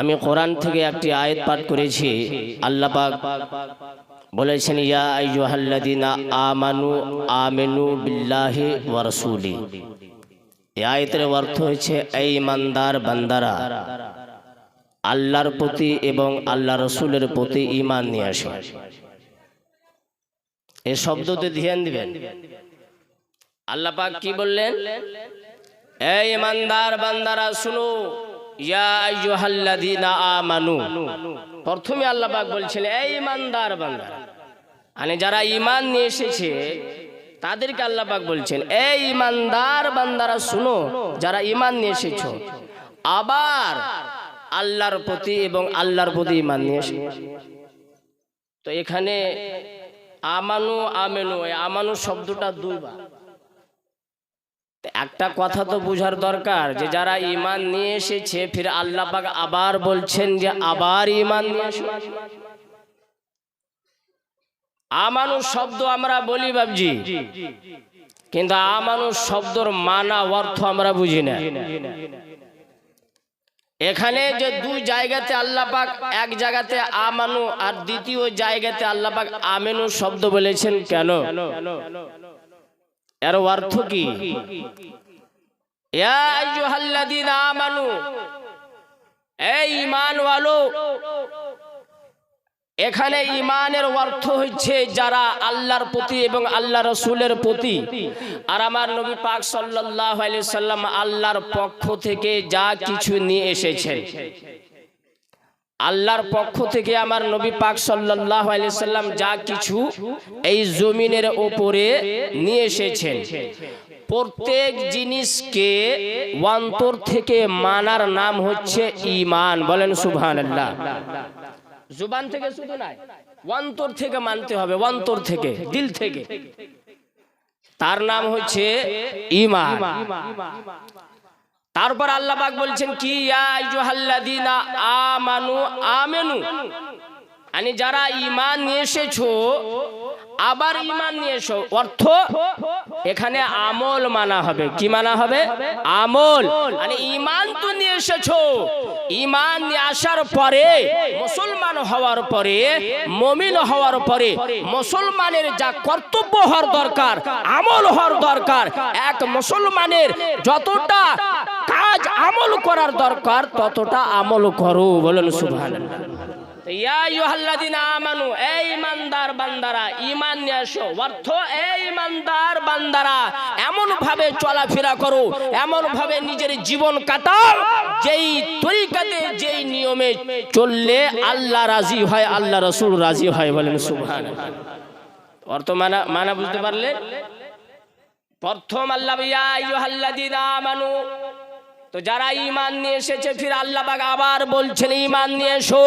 আমি কোরআন থেকে একটি আয়াত পাঠ করেছি। আল্লাহ পাক বলেছেন, ইয়া আইয়ুহাল্লাযিনা আমানু আমিনু বিল্লাহি ওয়া রাসূলি। এই আয়াতের অর্থ হচ্ছে, এই ইমানদার বান্দারা আল্লাহর প্রতি এবং আল্লাহ রসুলের প্রতি ইমান নিয়ে আসে। এই শব্দতে ধ্যান দিবেন। আল্লাহ পাক কি বললেন? এই ইমানদার বান্দারা, শুনো আমানু। প্রথমে আল্লাহ পাক বলছেন এই ইমানদার বান্দারা মানে যারা ঈমান নিয়ে এসেছে, তাদেরকে আল্লাহ পাক বলছেন এই ইমানদার বান্দারা শুনো, যারা ঈমান নিয়ে এসেছ। আবার আল্লাহর প্রতি এবং আল্লাহর প্রতি ইমান নিয়ে এসে। তো এখানে আমানু, আমেনু আমানু শব্দটা দুইবার। একটা কথা তো বুঝার দরকার যে যারা ইমান নিয়ে এসেছে, ফির আল্লাহ পাক আবার বলছেন যে আবার ইমান নিয়ে এসো। আমানু শব্দ আমরা বলি বাবজি কিন্তু আমানু শব্দর মানা অর্থ আমরা বুঝি না। এখানে যে দুই জায়গাতে আল্লাহ পাক, এক জায়গাতে আমানু আর দ্বিতীয় জায়গাতে আল্লাহ পাক আমেনু শব্দ বলেছেন কেন? এর অর্থ কি? এখানে ইমানের অর্থ হচ্ছে যারা আল্লাহর প্রতি এবং আল্লাহ রসুলের প্রতি আর আমার নবী পাক সাল্লাম আল্লাহর পক্ষ থেকে যা কিছু নিয়ে এসেছেন। আল্লাহর পক্ষ থেকে আমার নবী পাক আলাইহি সাল্লাম যা কিছু এই জমিনের ওপরে নিয়ে এসেছেন। প্রত্যেক জিনিসকে অন্তর থেকে মানার নাম হচ্ছে ঈমান। বলেন সুবহানাল্লাহ। জুবান থেকে শুধু নয় অন্তর থেকে মানতে হবে, অন্তর থেকে, দিল থেকে। তার নাম হচ্ছে ঈমান। তারপর আল্লাহ পাক বলছেন, কি আমানু, আমেনু? মানে যারা ঈমান নিয়ে এসেছ, আবার ঈমান নিয়ে এসো, অর্থ এখানে আমল মানা হবে। কি মানা হবে? আমল। মানে ঈমান তো নিয়ে এসেছ, ঈমান নিয়ে আসার পরে, মুসলমান হওয়ার পরে, মমিন হওয়ার পরে, মুসলমানের যা কর্তব্য হওয়ার দরকার, আমল হওয়ার দরকার, এক মুসলমানের যতটা কাজ আমল করার দরকার, ততটা আমল করো, বলেন কাটাও, যেই নিয়মে চললে আল্লাহ রাজি হয়, আল্লাহ রসুল রাজি হয়, বলেন সুবহানাল্লাহ। অর্থ মানা মানা বুঝতে পারলে? প্রথম আল্লাহ তো যারা ইমান নিয়ে এসেছে, ফির আল্লাহ পাক আবার বলছেন, ঈমান নিয়ে এসো।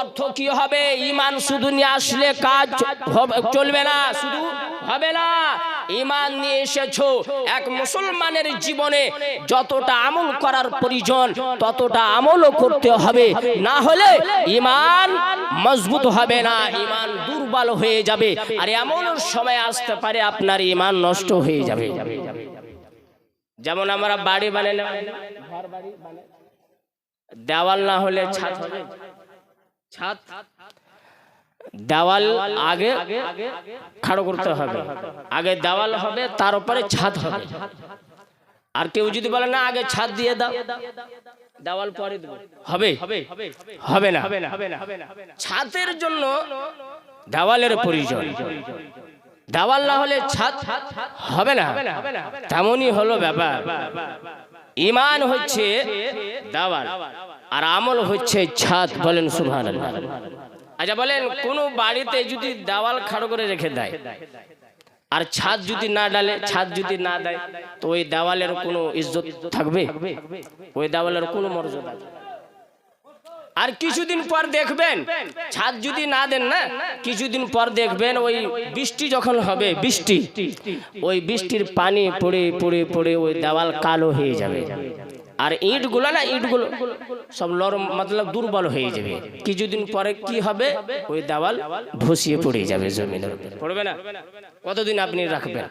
অর্থ কি হবে? ঈমান শুধু নিয়ে আসলে কাজ চলবে না, শুধু হবে না। ইমান নিয়ে এসেছ এক মুসলমানের জীবনে, যতটা আমল করার প্রয়োজন, ততটা আমলও করতে হবে। না হলে ইমান মজবুত হবে না ইমান দুর্বল হয়ে যাবে। আর এমন সময় আসতে পারে, আপনার ইমান নষ্ট হয়ে যাবে। যেমন আমরা বাড়ি বানাই না ঘর বাড়ি বানাই। দেওয়াল না হলে ছাদ হবে। ছাদ দেওয়াল আগে খাড়ো করতে হবে। আগে দেওয়াল হবে তার উপরে ছাদ হবে। আর কেউ যদি বলে না আগে ছাদ দিয়ে দাও। দেওয়াল পরে দেবো। হবে? হবে না। ছাদের জন্য দেওয়ালের প্রয়োজন। দেওয়াল না হলে ছাদ হবে না। তেমনই হলো ব্যাপার। ইমান হচ্ছে দেওয়াল, আর আমল হচ্ছে ছাদ বলেন সুভান আচ্ছা বলেন, কোন বাড়িতে যদি দেওয়াল খাড়ো করে রেখে দেয়, আর ছাদ যদি না ডালে, ছাদ যদি না দেয়, তো ওই দেওয়ালের কোনো ইজ্জত থাকবে? ওই দেওয়ালের কোনো মর্যাদা? আর কিছুদিন পর দেখবেন, ছাদ যদি না দেন না, কিছুদিন পর দেখবেন ওই বৃষ্টি যখন হবে, বৃষ্টি, ওই বৃষ্টির পানি পড়ে পড়ে পড়ে ওই দেওয়াল কালো হয়ে যাবে। আর ইটগুলো না, ইটগুলো সব নরম, মতলব দুর্বল হয়ে যাবে। কিছুদিন পরে কি হবে? ওই দেওয়াল ধসিয়ে পড়ে যাবে জমিনের পড়বে না? কতদিন আপনি রাখবেন?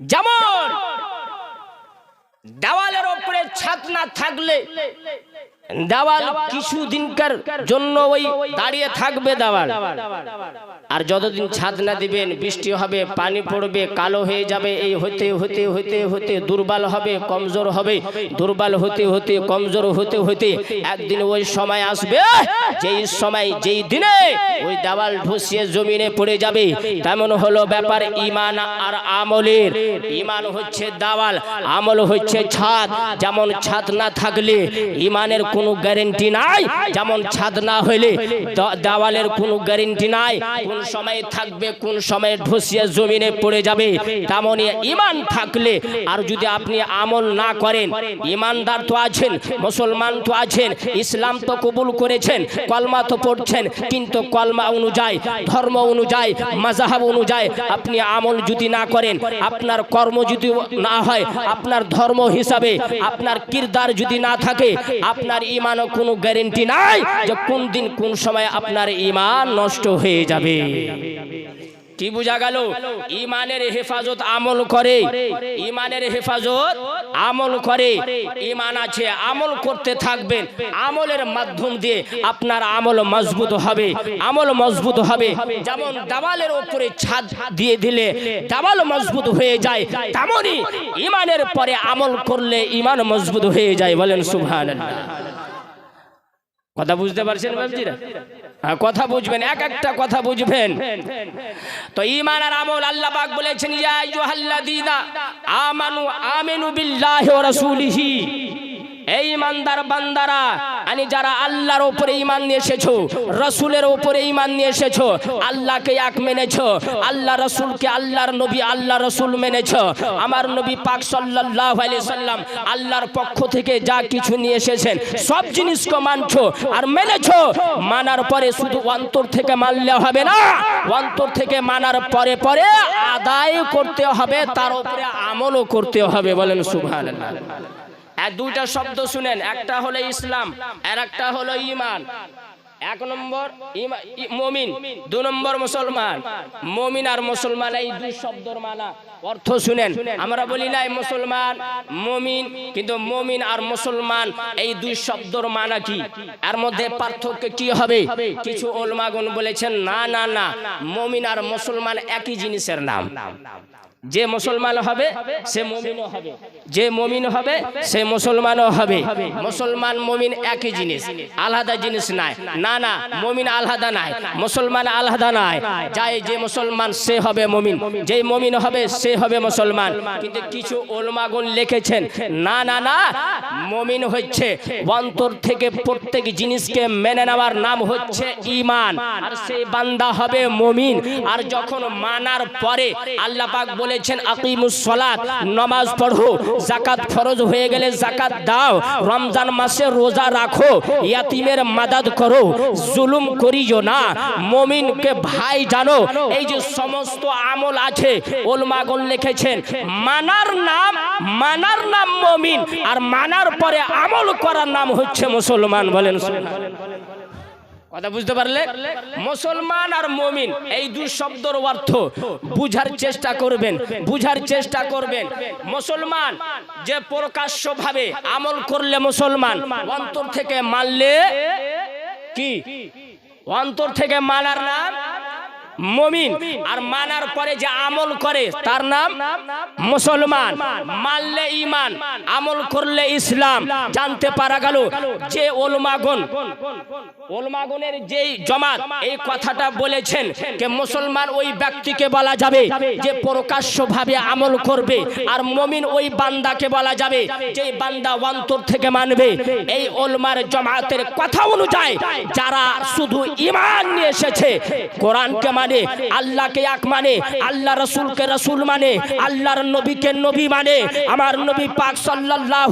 যেমন দেওয়ালের ওপরে ছাদ না থাকলে দেওয়াল কিছু দিনকার জন্য ওই দাঁড়িয়ে থাকবে দেওয়াল। আর যতদিন ছাদ না দিবেন, বৃষ্টি হবে, পানি পড়বে, কালো হয়ে যাবে, এই হতে হতে হতে হতে দুর্বল হবে, কমজোর হবে। দুর্বল হতে হতে, কমজোর হতে হতে একদিন ওই সময় আসবে। যেই সময়, যেই দিনে ওই দেওয়াল ঢুসিয়ে জমিনে পড়ে যাবে, তেমন হলো ব্যাপার ইমান আর আমলের। ইমান হচ্ছে দেওয়াল, আমল হচ্ছে ছাদ। যেমন ছাদ না থাকলে ইমানের কোনো গ্যারেন্টি নাই। যেমন ছাদ না হইলে দেওয়ালের কোনো গ্যারেন্টি নাই। কোন সময় থাকবে, কোন সময় ঢুসিয়ে জমিনে পড়ে যাবে তেমনই ইমান থাকলে। আর যদি আপনি আমল না করেন, ইমানদার তো আছেন, মুসলমান তো আছেন, ইসলাম তো কবুল করেছেন, কলমা তো পড়ছেন, কিন্তু কলমা অনুযায়ী, ধর্ম অনুযায়ী মাজাহাব অনুযায়ী আপনি আমল যদি না করেন, আপনার কর্ম যদি না হয়, আপনার ধর্ম হিসাবে, আপনার কিরদার যদি না থাকে, আপনার ইমানও কোনো গ্যারেন্টি নাই যে কোন দিন কোন সময় আপনার ইমান নষ্ট হয়ে যাবে। কি বোঝা গেল? ইমানের হেফাজত আমল করে। ইমানের হেফাজত আমল করে। ইমান আছে, আমল করতে থাকবেন। আমলের মাধ্যম দিয়ে আপনার আমল মজবুত হবে। আমল মজবুত হবে। যেমন দাওয়ালের উপরে ছাদ দিয়ে দিলে দাওয়াল মজবুত হয়ে যায় তেমনই ইমানের পরে আমল করলে ইমান মজবুত হয়ে যায়। বলেন সুবহানাল্লাহ। কথা বুঝতে পারছেন বাবজিরা? হ্যাঁ কথা বুঝবেন, এক একটা কথা বুঝবেন। তো ইমান আর আমল আল্লাহ পাক বলেছেন, ইয়া আইয়ুহাল্লাযীনা আমানু, আমিনু বিল্লাহি ওয়া রাসূলিহি। এই ইমানদার বান্দারা, আমি যারা আল্লাহর উপরে ইমান নিয়ে এসেছ, রসুলের উপরে ইমান নিয়ে এসেছ, আল্লাহকে এক মেনেছো, আল্লাহ রসুলকে আল্লাহর নবী, আল্লাহ রসুল মেনেছো। আমার নবী পাক সাল্লাল্লাহু আলাইহি সাল্লাম আল্লাহর পক্ষ থেকে যা কিছু নিয়ে এসেছেন, সব জিনিসকে মানছো আর মেনেছো। মানার পরে শুধু অন্তর থেকে মানলে হবে না, অন্তর থেকে মানার পরে পরে আদায় করতে হবে, তার উপরে আমলও করতে হবে, বলেন আর দুইটা শব্দ শুনেন একটা হলো ইসলাম আর একটা হলো ইমান এক নম্বর মমিন দু নম্বর মুসলমান। মমিন আর মুসলমান এই দুই শব্দর মানা অর্থ শুনেন আমরা বলি নাই মুসলমান মমিন কিন্তু মমিন আর মুসলমান এই দুই শব্দর মানা কি? এর মধ্যে পার্থক্য কি হবে? কিছু ওলমাগুন বলেছেন না না না। মমিন আর মুসলমান একই জিনিসের নাম। যে মুসলমান হবে, সে মমিনও হবে। যে মমিন হবে, সে মুসলমানও হবে। মুসলমান, মমিন একই জিনিস, আলাদা জিনিস নাই। না না, মমিন আলাদা নাই। মুসলমান আলাদা নাই। যাই যে মুসলমান, সে হবে মমিন। যে মমিন হবে, সে হবে মুসলমান। কিন্তু কিছু ওলমাগুন লিখেছেন, না না না, মমিন হচ্ছে অন্তর থেকে প্রত্যেক জিনিসকে মেনে নেওয়ার নাম হচ্ছে ইমান আর সেই বান্দা হবে মমিন। আর যখন মানার পরে আল্লাহ পাক বলেছেন আকিমুস সালাত, নামাজ পড়ো জাকাত ফরজ হয়ে গেলে জাকাত দাও, রমজান মাসে রোজা রাখো, ইয়াতিমের মাদাদ করো, জুলুম করিও না, মমিনকে ভাই জানো, এই যে সমস্ত আমল আছে ওলমাগন লিখেছেন, মানার নাম মানার নাম মমিন, আর মানার পরে আমল করার নাম হচ্ছে মুসলমান, বলেন কথা বুঝতে পারলে? মুসলমান আর মমিন, এই দু শব্দর অর্থ বুঝার চেষ্টা করবেন, বুঝার চেষ্টা করবেন। মুসলমান যে প্রকাশ্য ভাবে আমল করলে মুসলমান, অন্তর থেকে মানলে কি? অন্তর থেকে মানার নাম মমিন আর মানার পরে যে আমল করে, তার নাম মুসলমান। মানলে ইমান আমল করলে ইসলাম। জানতে পারা গেল যে ওলমাগন ওলমাগনের যেই জমাত, এই কথাটা বলেছেন যে মুসলমান ওই ব্যক্তিকে বলা যাবে যে প্রকাশ্য ভাবে আমল করবে আর মমিন ওই বান্দাকে বলা যাবে যে বান্দা অন্তর থেকে মানবে। এই ওলমার জমাতের কথা অনুযায়ী যারা শুধু ইমান নিয়ে এসেছে, কোরআনকে মানে আল্লাহকে এক মানে আল্লাহ রসুলকে রসুল মানে আল্লাহর নবীকে নবী মানে। আমার নবী পাক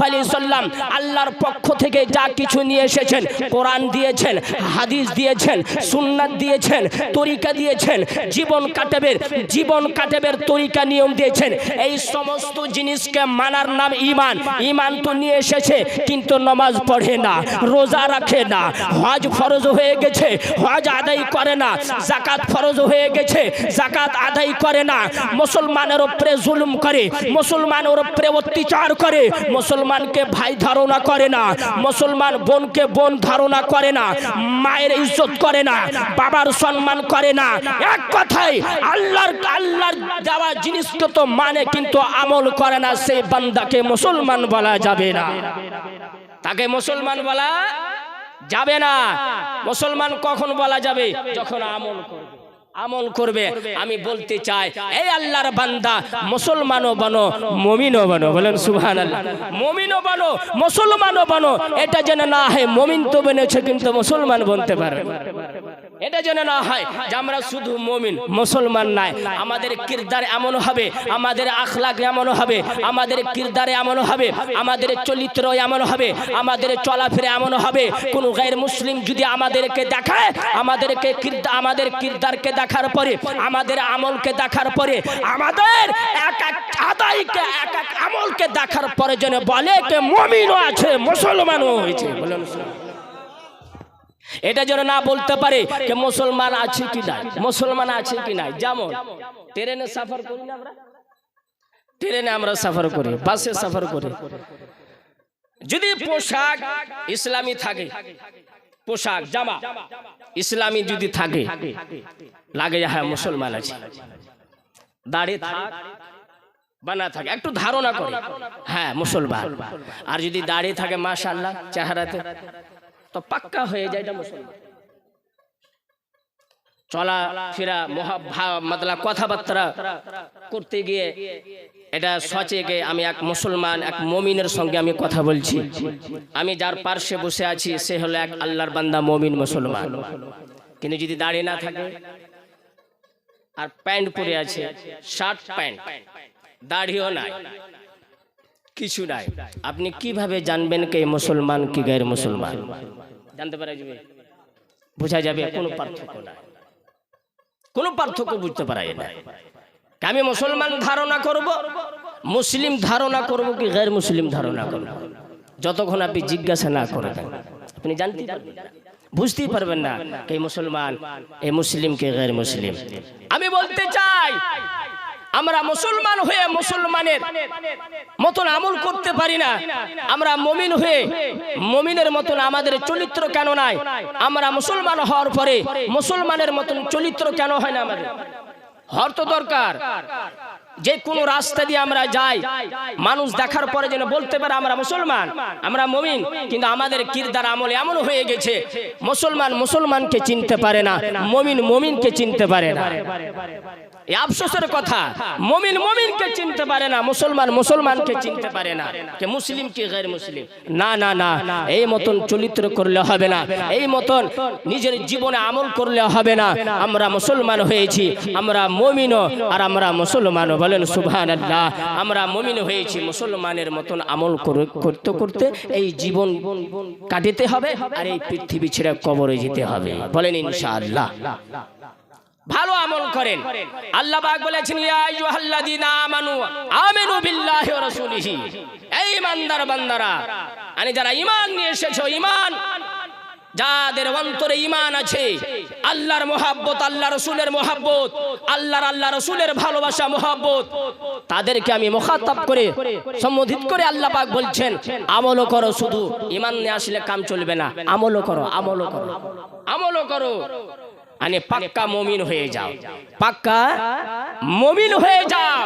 আলাইহি সাল্লাম আল্লাহর পক্ষ থেকে যা কিছু নিয়ে এসেছেন, কোরআন দিয়েছেন, হাদিস দিয়েছেন, সুন্নাত দিয়েছেন, তরিকা দিয়েছেন, জীবন কাটাবের, জীবন কাটেবের তরিকা নিয়ম দিয়েছেন। এই সমস্ত জিনিসকে মানার নাম ইমান ইমান তো নিয়ে এসেছে, কিন্তু নমাজ পড়ে না, রোজা রাখে না, হজ ফরজ হয়ে গেছে, হজ আদায় করে না জাকাত ফরজ হয়ে গেছে। জাকাত আদায় করে না। মুসলমানের উপরে জুলুম করে। মুসলমানের উপরে অত্যাচার করে। মুসলমানকে ভাই ধারণা করে না। মুসলমান বোনকে বোন ধারণা করে না। মায়ের ইজ্জত করে না। বাবার সম্মান করে না। এক কথায়, আল্লাহর আল্লাহর দেওয়া জিনিসকে তো মানে কিন্তু আমল করে না। সেই বান্দাকে মুসলমান বলা যাবে না। তাকে মুসলমান বলা যাবে না। মুসলমান কখন বলা যাবে? যখন আমল করবে। আমল করবে আমি বলতে চাই এই আল্লাহর বান্দা মুসলমানও বানো মমিনও বানো বলেন সুহান আল্লাহ মমিনও বানো মুসলমানও বানো এটা যেন না হয় মমিন তো বেনেছে কিন্তু মুসলমান বলতে পারে। এটা যেন না হয় যে আমরা শুধু মমিন, মুসলমান নাই। আমাদের কিরদার এমন হবে, আমাদের আখলাক এমন হবে, আমাদের কিরদার এমন হবে, আমাদের চরিত্র এমন হবে, আমাদের চলাফেরা এমন হবে। কোন গায়ের মুসলিম যদি আমাদেরকে দেখায়, আমাদেরকে আমাদের কিরদারকে দেখার পরে, আমাদের আমলকে দেখার পরে, আমাদের এক এক আদায়কে, এক এক আমলকে দেখার পরে যেন বলে মমিনও আছে, মুসলমানও হয়েছে। এটা যেন না বলতে পারে যে মুসলমান আছে কি নাই, মুসলমান আছে কি নাই। যেমন, ট্রেনে সফর করি আমরা? ট্রেনে আমরা সফর করি, বাসে সফর করি। যদি পোশাক ইসলামী থাকে, পোশাক, জামা ইসলামী যদি থাকে, লাগে হ্যাঁ মুসলমান আছে। দাঁড়িয়ে থাক বা না থাকে, একটু ধারণা করে। হ্যাঁ মুসলমান। আর যদি দাঁড়িয়ে থাকে মাশাল্লাহ চেহারাতে। তো পাক্কা হয়ে যায় এটা মুসলমান। চলা, ফেরা মতলা কথাবার্তা করতে গিয়ে এটা সচেকে আমি এক মুসলমান, এক মমিনের সঙ্গে আমি কথা বলছি। আমি যার পার্শ্বে বসে আছি, সে হলো এক আল্লাহর বান্দা, মমিন, মুসলমান। কিন্তু যদি দাঁড়িয়ে না থাকে, আর প্যান্ট পরে আছে, শার্ট প্যান্ট, দাড়িও নাই। কিছু নাই। আপনি কীভাবে জানবেন কে মুসলমান কি গায়ের মুসলমান? জানতে পারা যাবে বোঝা যাবে কোনো পার্থক্য নাই। কোনো পার্থক্য বুঝতে পারা না আমি মুসলমান ধারণা করব? মুসলিম ধারণা করব কি গায়ের মুসলিম ধারণা করব? যতক্ষণ আপনি জিজ্ঞাসা না করবেন আপনি জানতে পারবেন বুঝতেই পারবেন না কে মুসলমান এ মুসলিম কে গায়ের মুসলিম। আমি বলতে চাই আমরা মুসলমান হয়ে মুসলমানের মতন আমল করতে পারি না। আমরা মমিন হয়ে মমিনের মতন আমাদের চরিত্র কেন নাই? আমরা মুসলমান হওয়ার পরে মুসলমানের মতন চরিত্র কেন হয় না আমাদের? হর তো দরকার। যে কোনো রাস্তা দিয়ে আমরা যাই, মানুষ দেখার পরে যেন বলতে পারে আমরা মুসলমান, আমরা মমিন, কিন্তু আমাদের কিরদার আমল এমন হয়ে গেছে, মুসলমান মুসলমানকে চিনতে পারে না, মমিন মমিনকে চিনতে পারে না। আফসোসের কথা। মমিন মমিনকে চিনতে পারে না, মুসলমান মুসলমানকে চিনতে পারে না। কে মুসলিম, কি গैर মুসলিম। না না না, এই মতন চরিত্র করলে হবে না। এই মতন নিজের জীবনে আমল করলে হবে না। আমরা মুসলমান হয়েছি, আমরা মমিনও আর আমরা মুসলমানও। বলেন সুবহান আল্লাহ আমরা মমিন হয়েছি, মুসলমানের মতন আমল করতে করতে এই জীবন কাটিতে হবে আর এই পৃথিবী ছেড়ে কবরে যেতে হবে। বলেন, ইনশাআল্লাহ। ভালো আমল করেন। আল্লাহ বলেছেন এই বান্দারা মানে যারা ঈমান নিয়ে এসেছ, ঈমান, যাদের অন্তরে ইমান আছে, আল্লাহর মোহাব্বত আল্লাহ রসুলের মোহাব্বত, আল্লাহর আল্লাহ রসুলের ভালোবাসা, মোহাব্বত, তাদেরকে আমি মুখাতাব করে, সম্বোধিত করে আল্লাহ পাক বলছেন, আমলও করো শুধু ইমান নিয়ে আসলে কাম চলবে না, আমলও করো আমলও করো আমলও করো। মানে পাক্কা মমিন হয়ে যাও। পাক্কা মমিন হয়ে যাও।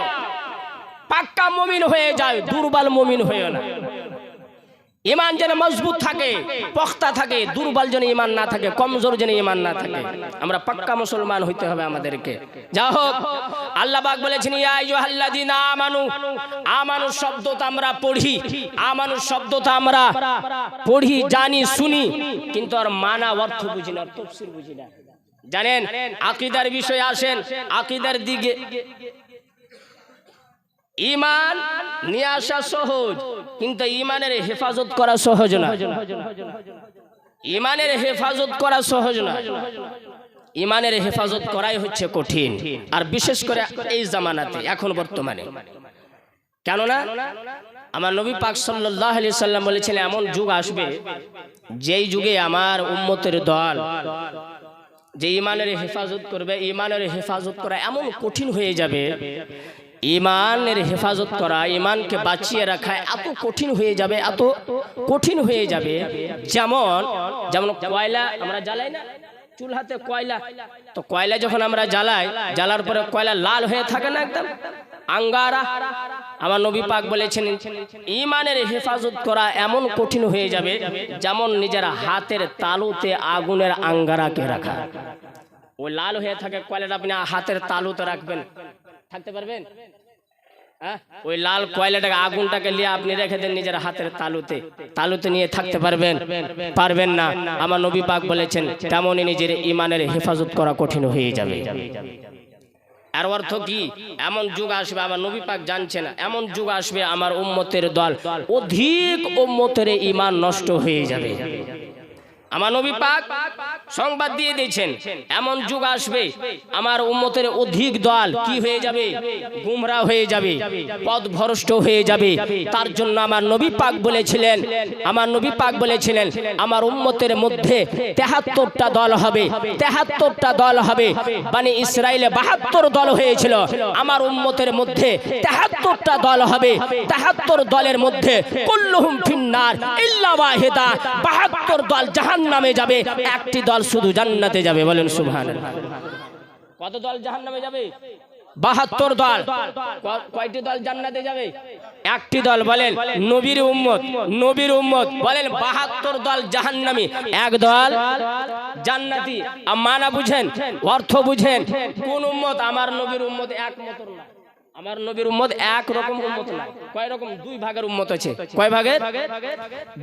পাক্কা মমিন হয়ে যাও। দুর্বল মমিন হয়ে না। ইমান যেন মজবুত থাকে পক্তা থাকে দুর্বল যেন ইমান না থাকে কমজোর যেন ইমান না থাকে। আমরা পাক্কা মুসলমান হইতে হবে আমাদেরকে। যা হোক আল্লাহ পাক বলেছেন ইয়া আইয়ুহাল্লাযীনা আমানু আমানু শব্দটা আমরা পড়ি আমানু শব্দটা আমরা পড়ি জানি শুনি কিন্তু আর মানা অর্থ বুঝি না তফসির বুঝি না। জানেন আকিদার বিষয়ে আসেন আকিদার দিকে। ইমান নিয়ে আসা সহজ কিন্তু ইমানের হেফাজত করা সহজ না। ইমানের হেফাজত করা সহজ না। ইমানের হেফাজত করাই হচ্ছে কঠিন। আর বিশেষ করে এই জামানাতে এখন বর্তমানে। কেননা আমার নবী পাক সাল্লাল্লাহু আলাইহি সাল্লাম বলেছিলেন এমন যুগ আসবে যেই যুগে আমার উম্মতের দল যে ইমানের হেফাজত করবে, ইমানের হেফাজত করা এমন কঠিন হয়ে যাবে, ইমানের হেফাজত করা, ইমানকে বাঁচিয়ে রাখা এত কঠিন হয়ে যাবে, এত কঠিন হয়ে যাবে। যেমন যেমন কয়লা আমরা জ্বালাই না চুলহাতে কয়লা, তো কয়লা যখন আমরা জ্বালাই, জ্বালার পরে কয়লা লাল হয়ে থাকে না একদম? আঙ্গারা, আমার নবী পাক বলেছেন, ইমানের হেফাজত করা এমন কঠিন হয়ে যাবে যেমন নিজের হাতের তালুতে আগুনের আঙ্গারাকে রাখা। ওই লাল হয়ে থাকে কয়লাটা আপনি হাতের তালুতে রাখবেন। থাকতে পারবেন? হ্যাঁ? ওই লাল কয়লাটাকে, আগুনটাকে নিয়ে আপনি রেখে দেন নিজের হাতের তালুতে। তালুতে নিয়ে থাকতে পারবেন? পারবেন না। আমার নবী পাক বলেছেন, তেমনই নিজের ইমানের হেফাজত করা কঠিন হয়ে যাবে। আর অর্থ কি? এমন যুগ আসবে, আমার নবী পাক জানছে না। এমন যুগ আসবে, আমার উম্মতের দল অধিক উম্মতের ইমান নষ্ট হয়ে যাবে। আমার নবী পাক সংবাদ দিয়ে দিয়েছেন, এমন যুগ আসবে, আমার উম্মতের অধিক দল কি হয়ে যাবে? গুমরা হয়ে যাবে, পথ ভ্রষ্ট হয়ে যাবে। তার জন্য আমার নবী পাক বলেছিলেন, আমার নবী পাক বলেছিলেন, আমার উম্মতের মধ্যে তেহাত্তরটা দল হবে, তেহাত্তরটা দল হবে। মানে ইসরায়েলে বাহাত্তর দল হয়েছিল, আমার উম্মতের মধ্যে তেহাত্তরটা দল হবে। তেহাত্তর দলের মধ্যে কুল্লুহুম ফিন্নার ইল্লা ওয়াহিদা। বাহাত্তর দল জাহান নামে যাবে, একটি দল শুধু জান্নাতে যাবে, বলেন সুবহানাল্লাহ। কত দল জাহান নামে যাবে? বাহাত্তর দল। কয়টি দল জান্নাতে যাবে? একটি দল, বলেন নবীর উম্মত নবীর উম্মত, বলেন বাহাত্তর দল জাহান্নামী। এক দল জান্নাতি। মানা বুঝেন? অর্থ বুঝেন? কোন উম্মত? আমার নবীর উম্মত এক মতর না। আমার নবীর উম্মত এক রকম উম্মত না কয় রকম? দুই ভাগের উম্মত আছে। কয় ভাগের?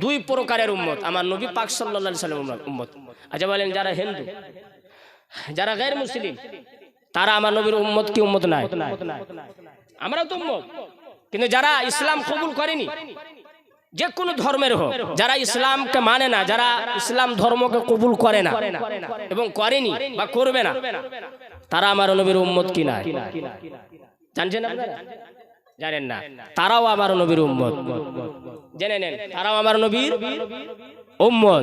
দুই প্রকারের উম্মত। আমার নবী পাক সাল্লাম উম্মত আচ্ছা বলেন, যারা হিন্দু, যারা গায়ের মুসলিম, তারা আমার নবীর উম্মত কি উম্মত নাই? আমরাও তো উম্মত। কিন্তু যারা ইসলাম কবুল করেনি যে কোনো ধর্মের হোক, যারা ইসলামকে মানে না, যারা ইসলাম ধর্মকে কবুল করে না এবং করেনি বা করবে না তারা আমার নবীর উম্মত কি না জানছেন আপনারা? জানেন না? তারাও আমার নবীর উম্মত। জেনে নেন তারাও আমার নবীর উম্মত।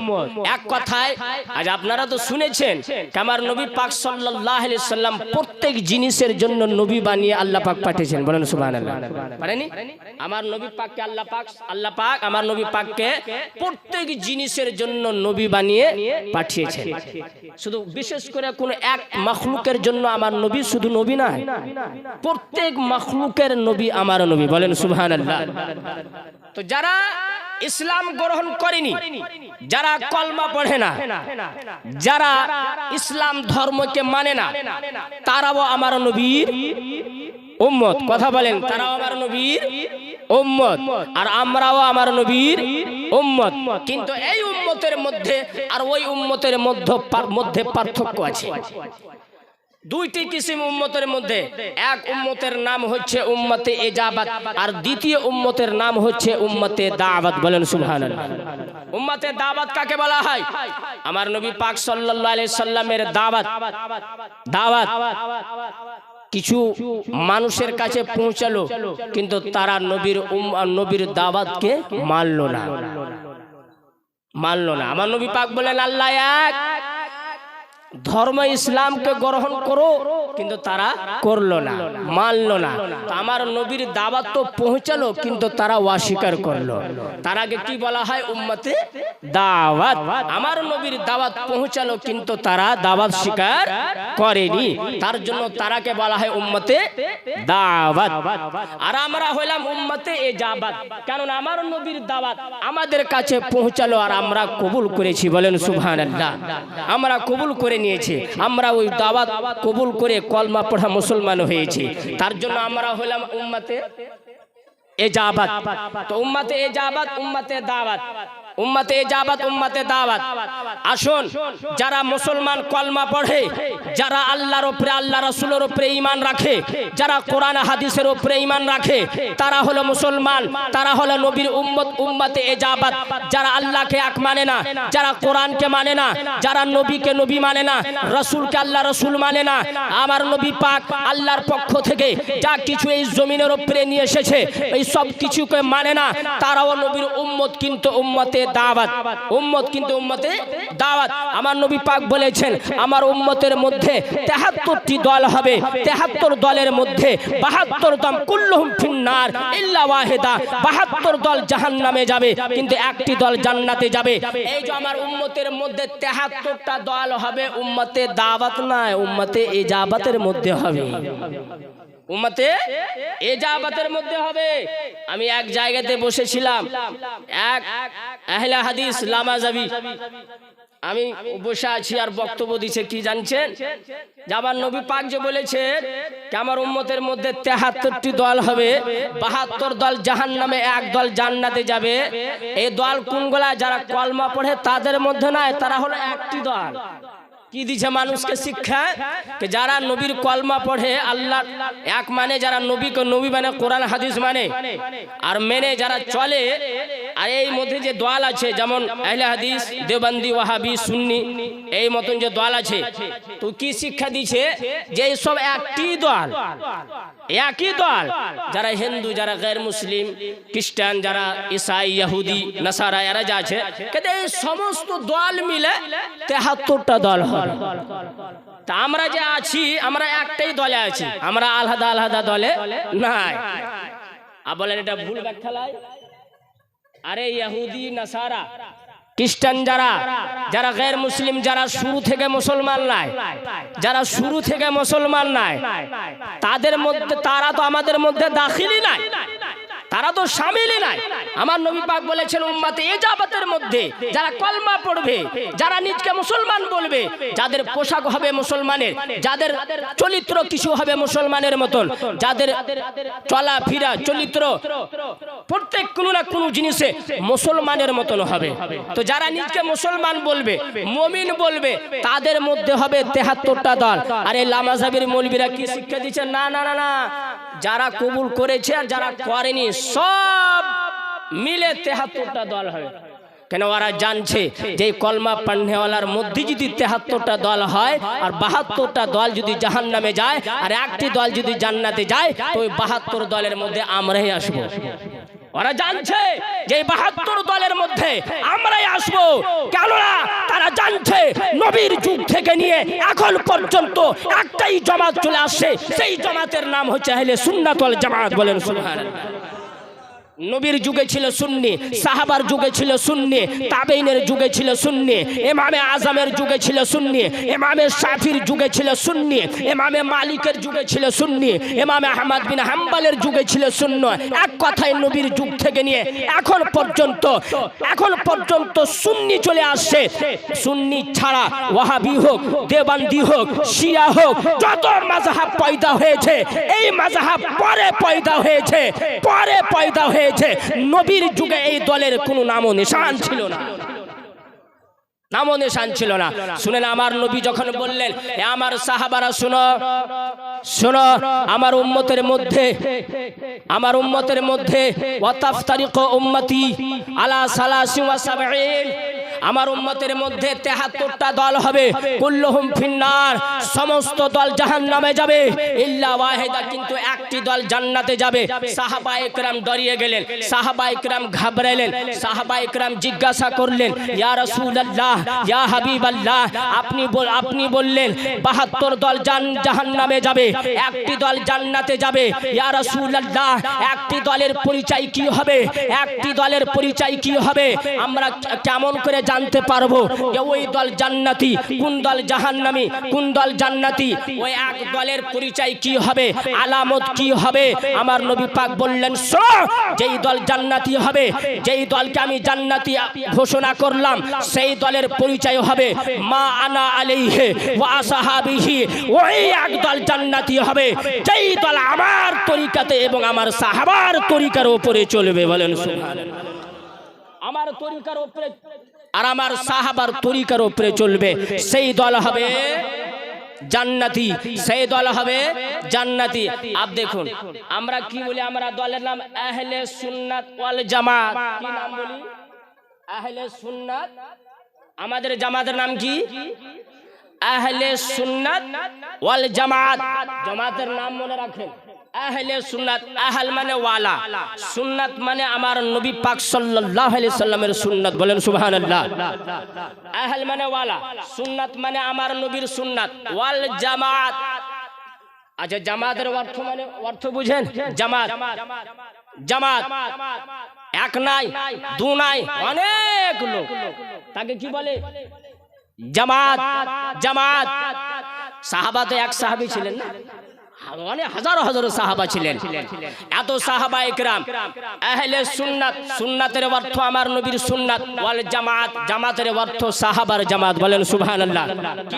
এক কথায় আজ আপনারা তো শুনেছেন আমার নবী পাক সাল্লাল্লাহু আলাইহি সাল্লাম প্রত্যেক জিনিসের জন্য নবী বানিয়ে আল্লাহ পাক পাঠিয়েছেন। বলেন সুবহানাল্লাহ। পারেনি আমার নবী পাককে আল্লাহ পাক আল্লাহ পাক আমার নবী পাককে প্রত্যেক জিনিসের জন্য নবী বানিয়ে পাঠিয়েছেন। শুধু বিশেষ করে কোন এক মখলুকের জন্য আমার নবী শুধু নবী না প্রত্যেক মখলুকের নবী আমার নবী বলেন, সুবহানাল্লাহ। তো যারা ইসলাম গ্রহণ করেনি, যারা কলমা পড়ে না, যারা ইসলাম ধর্মকে মানে না, তারাও আমার নবীর উম্মত। কথা বলেন, তারাও আমার নবীর উম্মত, আর আমরাও আমার নবীর উম্মত। কিন্তু এই উম্মতের মধ্যে, আর ওই উম্মতের মধ্যে মধ্যে পার্থক্য আছে। দুইটি কিসিম উম্মতের মধ্যে এক উম্মতের নাম হচ্ছে উম্মতে এজাবাত আর দ্বিতীয় উম্মতের নাম হচ্ছে উম্মতে দাওয়াত। বলেন সুবহানাল্লাহ। উম্মতে দাওয়াত কাকে বলা হয়? আমার নবী পাক সাল্লাল্লাহু আলাইহি সাল্লামের দাওয়াত। দাওয়াত কিছু মানুষের কাছে পৌঁছালো, কিন্তু তারা নবীর নবীর দাওয়াতকে মানলো না। মানলো না। আমার নবী পাক বলেন, আল্লাহ এক ধর্ম ইসলামকে গ্রহণ করো, কিন্তু তারা করল না, মানলো না। আমার নবীর দাওয়াত তো পৌঁছালো, কিন্তু তারা অস্বীকার করল। তার আগে কি বলা হয়? উম্মতে দাওয়াত। আমার নবীর দাওয়াত পৌঁছালো, কিন্তু তারা দাওয়াত স্বীকার করেনি। তার জন্য তারাকে বলা হয় উম্মতে দাওয়াত। আর আমরা হইলাম উম্মতে এ এজাবাত। কেননা আমার নবীর দাওয়াত আমাদের কাছে পৌঁছালো, আর আমরা কবুল করেছি। বলেন সুবহানাল্লাহ। আমরা কবুল করে নিয়েছি। আমরা ওই দাওয়াত কবুল করে কলমা পড়া মুসলমান হয়েছি। তার জন্য আমরা হলাম উম্মাতে এজাবাত। তো এ এজাবাত, উম্মাতে দাওয়াত। উম্মতে এজাবাত উম্মতে দাওয়াত। আসুন, যারা মুসলমান কলমা পড়ে, যারা আল্লাহর উপরে, আল্লাহ রাসূলের উপরে ঈমান রাখে, যারা কোরআন, হাদিসের উপরে ঈমান রাখে, তারা হলো মুসলমান, তারা হলো নবীর উম্মত, উম্মতে এজাবাত। যারা আল্লাহকে এক মানে না, যারা কোরআনকে মানে না, যারা নবীকে নবী মানে না, রাসূলকে আল্লাহ রাসূল মানে না, আমার নবী পাক আল্লাহর পক্ষ থেকে যা কিছু এই জমিনের উপরে নিয়ে এসেছে, এই সব কিছুকে মানে না, তারাও নবীর উম্মত, কিন্তু উম্মতে দাওয়াত। উম্মত কিন্তু উম্মতে দাওয়াত। আমার নবী পাক বলেছেন, আমার উম্মতের মধ্যে তেহাত্তরটি দল হবে। তেহাত্তর দলের মধ্যে বাহাত্তর দম কুল্লুহুম ফিন্নার ইল্লা ওয়াহিদা। বাহাত্তর দল জাহান্নামে যাবে, কিন্তু একটি দল জান্নাতে যাবে। এই যে আমার উম্মতের মধ্যে তেহাত্তরটা দল হবে, উম্মতে দাওয়াত নয়, উম্মতে এজাবাতের মধ্যে হবে। উম্মতে এজাবাতের মধ্যে হবে। আমি এক জায়গাতে বসেছিলাম। এক আহলে হাদিস লামাজাবি আমি বসে আছি আর বক্তব্য দিছে, কি জানছেন? যে আমার নবী পাক যে বলেছে আমার উম্মতের মধ্যে তেহাত্তরটি দল হবে, বাহাত্তর দল জাহান নামে এক দল জান্নাতে যাবে। এই দল কোনগুলা? যারা কলমা পড়ে, তাদের মধ্যে নয়, তারা হলো একটি দল। কি দিছে মানুষকে শিক্ষা? যে যারা নবীর কলমা পড়ে, আল্লাহ এক মানে যারা নবীকে নবী মানে কোরআন, হাদিস মানে। আর মেনে যারা চলে, আর এই মধ্যে যে দল আছে, যেমন আহলে হাদিস, দেওবন্দি, ওয়াহাবি, সুন্নি, এই মতন যে দল আছে, তো কি শিক্ষা দিছে? যে সব একটি দল একই দল। যারা হিন্দু, যারা গैर মুসলিম, খ্রিস্টান, যারা ইসাই ইহুদি নাসারা, এরা যা আছে এই সমস্ত দল মিলে তেহাত্তরটা দল হবে। তা আমরা যে আছি, আমরা একটাই দলে আছি, আমরা আলাদা আলাদা দলে নাই। আর বলেন এটা ভুল ব্যাখ্যা লাই? আরে ইহুদি নাসারা খ্রিস্টান যারা যারা গের মুসলিম, যারা শুরু থেকে মুসলমান নাই, যারা শুরু থেকে মুসলমান নাই, তাদের মধ্যে, তারা তো আমাদের মধ্যে দাখিলই নাই। তারা তো সামিলই নাই। আমার নবী পাক বলেছেন, উম্মাতে এজাবাতের মধ্যে যারা কলমা পড়বে, যারা নিজকে মুসলমান বলবে, যাদের পোশাক হবে মুসলমানের, যাদের চরিত্র কিছু হবে মুসলমানের মতন, যাদের চলা ফিরা চরিত্র প্রত্যেক কোনো না কোনো জিনিসে মুসলমানের মতন হবে। তো যারা নিজকে মুসলমান বলবে, মমিন বলবে, তাদের মধ্যে হবে তেহাত্তরটা দল। আর এই লামাজাবির মৌলবীরা কি শিক্ষা দিচ্ছে না না না না। যারা কবুল করেছে আর যারা করেনি, সব মিলে তেহাত্তরটা দল হবে। কেন ওরা জানছে যে কলমা পান্নেওয়ালার মধ্যে যদি তেহাত্তরটা দল হয় আর বাহাত্তরটা দল যদি জাহান নামে যায় আর একটি দল যদি জান্নাতে যায়, তো ওই বাহাত্তর দলের মধ্যে আমরাই আসব। ওরা জানছে যে বাহাত্তর দলের মধ্যে আমরাই আসব। কেননা তারা জানছে নবীর যুগ থেকে নিয়ে এখন পর্যন্ত একটাই জমাত চলে আসছে। সেই জমাতের নাম হচ্ছে হেলে সুন্নাতল জামাত। বলেন সুবহানাল্লাহ। নবীর যুগে ছিল সুন্নি, সাহাবার যুগে ছিল সুন্নি, তাবেইনের যুগে ছিল সুন্নি এমামে আজমের যুগে ছিল সুন্নি এমামে শাফির যুগে ছিল সুন্নি এমামে মালিকের যুগে ছিল সুন্নি এমামে আহমদ বিন হাম্বালের যুগে ছিল শূন্য এক কথায় নবীর যুগ থেকে নিয়ে এখন পর্যন্ত এখন পর্যন্ত সুন্নি চলে আসছে। সুন্নি ছাড়া ওয়াহাবি হোক দেবান্দি হোক, শিয়া হোক, যত মাযহাব পয়দা হয়েছে, এই মাযহাব পরে পয়দা হয়েছে, পরে পয়দা হয়েছে। নবীর যুগে এই দলের কোনো নামও নিশান ছিল না। নামও নিশান ছিল না। শুনেন আমার নবী যখন বললেন আমার সাহাবারা, শুনো, শোনো, আমার উম্মতের মধ্যে, আমার উম্মতের মধ্যে ওয়াতাফতারিক উম্মতি আলা সালাসি ওয়া সাবঈন আমার উম্মতের মধ্যে তেহাত্তরটা দল হবে। কুল্লুহুম ফিন্নার। সমস্ত দল জাহান্নামে যাবে। ইল্লা ওয়াহেদা, কিন্তু একটি দল জান্নাতে যাবে। সাহাবা একরাম ডরিয়ে গেলেন। সাহাবা একরাম ঘাবড়ালেন সাহাবা একরাম জিজ্ঞাসা করলেন, ইয়া রাসূলুল্লাহ, ইয়া হাবিবাল্লাহ, আপনি বল, আপনি বললেন 72 দল জান, জাহান্নামে যাবে। একটি দল জান্নাতে যাবে। ইয়া রাসূলুল্লাহ, একটি দলের পরিচয় কি হবে? একটি দলের পরিচয় কি হবে? আমরা কেমন করে জানতে পারব যে ওই দল জান্নাতি, কোন দল জাহান্নামী, কোন দল জান্নাতি, ওই এক দলের পরিচয় কি হবে, আলামত কি হবে? আমার নবী পাক বললেন যেই দল জান্নাতি হবে, যেই দলকে আমি জান্নাতি ঘোষণা করলাম, সেই দলের পরিচয় হবে, মা আনা আলাইহি ওয়া ওই এক দল জান্নাতি হবে, যেই দল আমার তরিকাতে এবং আমার সাহাবার তরিকার উপরে চলবে। বলেন, সুবহানাল্লাহ। আমার তরিকার উপরে আর আমার সাহাবার তরিকার উপরে চলবে। সেই দল হবে জান্নাতি। সেই দল হবে জান্নাতি। আপ দেখুন, আমরা কি বলি? আমরা দলের নাম আহলে সুন্নাত ওয়াল জামাত। কি নাম বলি? আহলে সুন্নাত। আমাদের জামাতের নাম কি? আহলে সুন্নাত ওয়াল জামাত। জামাতের নাম মনে রাখেন। আহলে সুন্নাত, আহল মানে ওয়ালা। সুন্নাত মানে আমার নবী পাক সাল্লাল্লাহু আলাইহি সাল্লামের সুন্নাত। বলেন সুবহানাল্লাহ। আহল মানে ওয়ালা। সুন্নাত মানে আমার নবীর সুন্নাত। ওয়াল জামাত। আচ্ছা জামাতের অর্থ মানে অর্থ বুঝেন? জামাত। জামাত। এক নাই, দু নাই, অনেক লোক। তাকে কি বলে? জামাত। জামাত। সাহাবা তো এক সাহাবি ছিলেন না?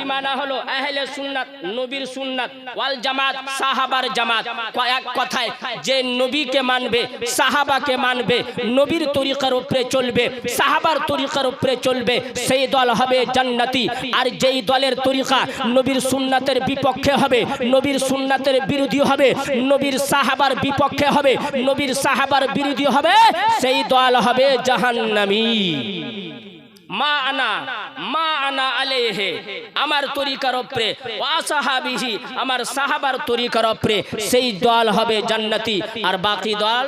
মানা যে নবীকে মানবে, সাহাবাকে মানবে, নবীর তরিকার উপরে চলবে, সাহাবার তরিকার উপরে চলবে, সেই দল হবে জান্নাতি। আর যেই দলের তরিকা নবীর সুন্নাতের বিপক্ষে হবে, নবীর সুন্নাতের বিরোধী হবে, নবীর সাহাবার বিপক্ষে হবে, নবীর সাহাবার বিরোধী হবে, সেই দল হবে জাহান্নামী। আমার আর বাকি দল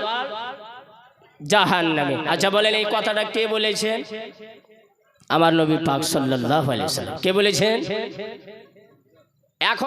আচ্ছা বলেন, এই কথাটা কে নবী পাক সাল্লাম কে বলেছেন? এখন